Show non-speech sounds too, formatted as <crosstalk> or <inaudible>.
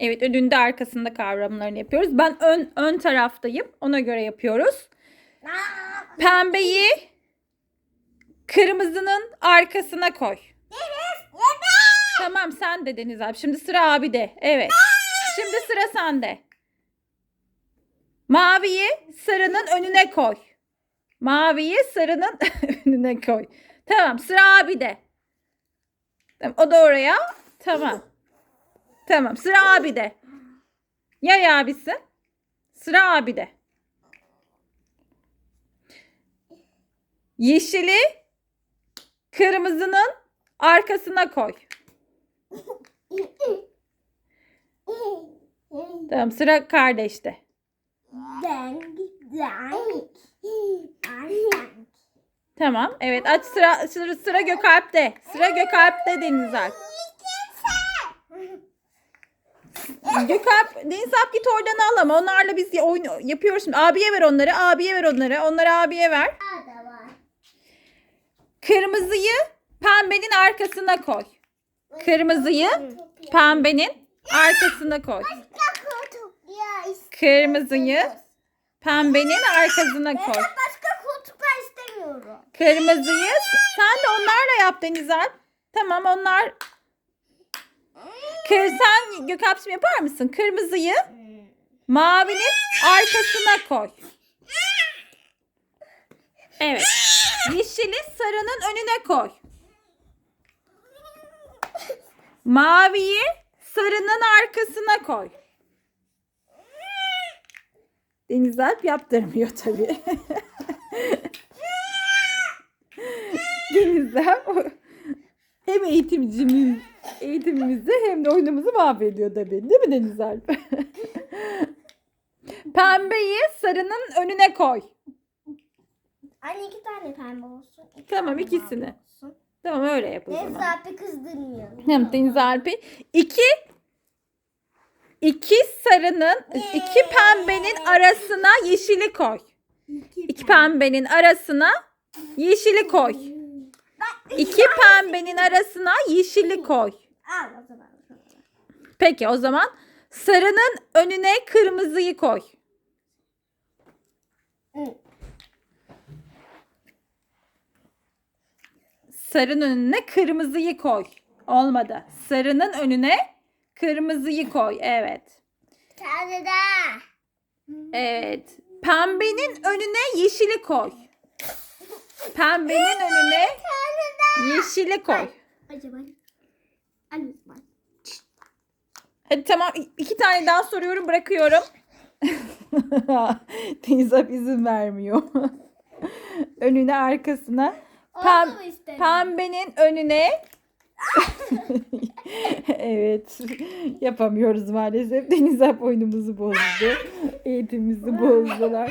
Evet önünde arkasında kavramlarını yapıyoruz. Ben ön ön taraftayım. Ona göre yapıyoruz. Pembeyi kırmızının arkasına koy. Tamam sen de Deniz abi. Şimdi sıra abi de. Evet. Şimdi sıra sende. Maviyi sarının önüne koy. Maviyi sarının <laughs> önüne koy. Tamam sıra abi de. Tamam, o da oraya. Tamam. Tamam sıra abi de. Yay abisi. Sıra abi de. Yeşili kırmızının arkasına koy. Tamam sıra kardeşte. Tamam. Evet aç sıra sıra, sıra Gökalp'te. Sıra Gökalp'te Deniz Alp. Gökalp, Deniz Alp git oradan al ama onlarla biz oyun yapıyoruz şimdi. Abiye ver onları, abiye ver onları. Onları abiye ver. Kırmızıyı pembenin arkasına koy. Kırmızıyı pembenin arkasına koy. Kırmızıyı pembenin arkasına koy. Başka koltuklar istemiyorum. Kırmızıyı sen de onlarla yap Deniz Alp. Tamam onlar. Kır, sen Gökalp'cim yapar mısın? Kırmızıyı mavinin arkasına koy. Evet. Yeşili sarının önüne koy. Maviyi sarının arkasına koy. Deniz Alp yaptırmıyor tabii. <laughs> Deniz Alp hem eğitimcimiz eğitimimizi hem de oyunumuzu mahvediyor tabii. Değil mi Deniz Alp? <laughs> Pembeyi sarının önüne koy. Anne iki tane pembe olsun. iki Tamam, tane ikisini. mavi olsun. Tamam öyle yap o Ben zaman. zaten kızdırmıyorum. Hem Deniz Alp'i iki iki sarının iki pembenin arasına yeşili koy. İki pembenin arasına yeşili koy. İki pembenin arasına yeşili koy. Al o zaman. Peki o zaman sarının önüne kırmızıyı koy. Sarının önüne kırmızıyı koy. Olmadı. Sarının önüne kırmızıyı koy. Evet. Tane daha. Evet. Pembenin önüne yeşili koy. Pembenin önüne. Yeşili koy. Acaba. Bak. Hadi tamam iki tane daha soruyorum bırakıyorum. <laughs> Teyze izin vermiyor. <laughs> önüne arkasına. Pem, pembenin önüne. <laughs> evet. Yapamıyoruz maalesef. Deniz Alp oyunumuzu bozdu. Eğitimimizi bozdular.